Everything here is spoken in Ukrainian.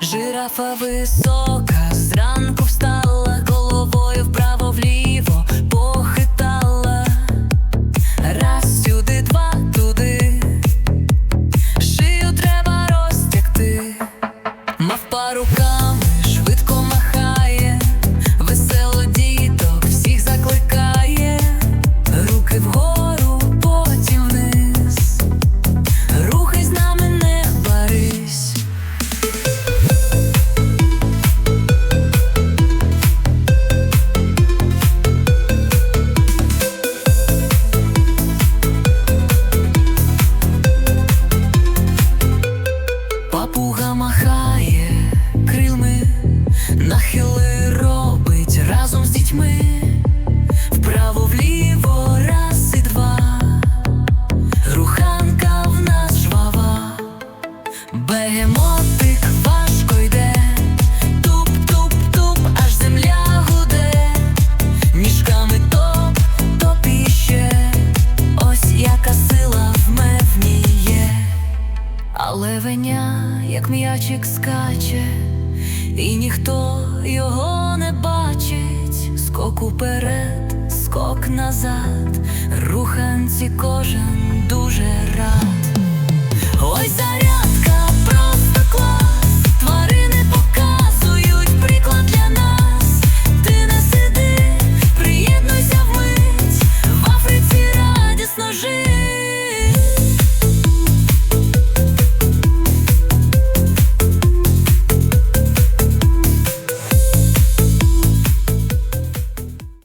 Жирафа висока, зранку встала, головою вправо вліво похитала. Раз сюди, два туди. Шию треба розтягти. Мавпа руками м'ячик скаче, і ніхто його не бачить. Скок уперед, скок назад, руханці кожен дуже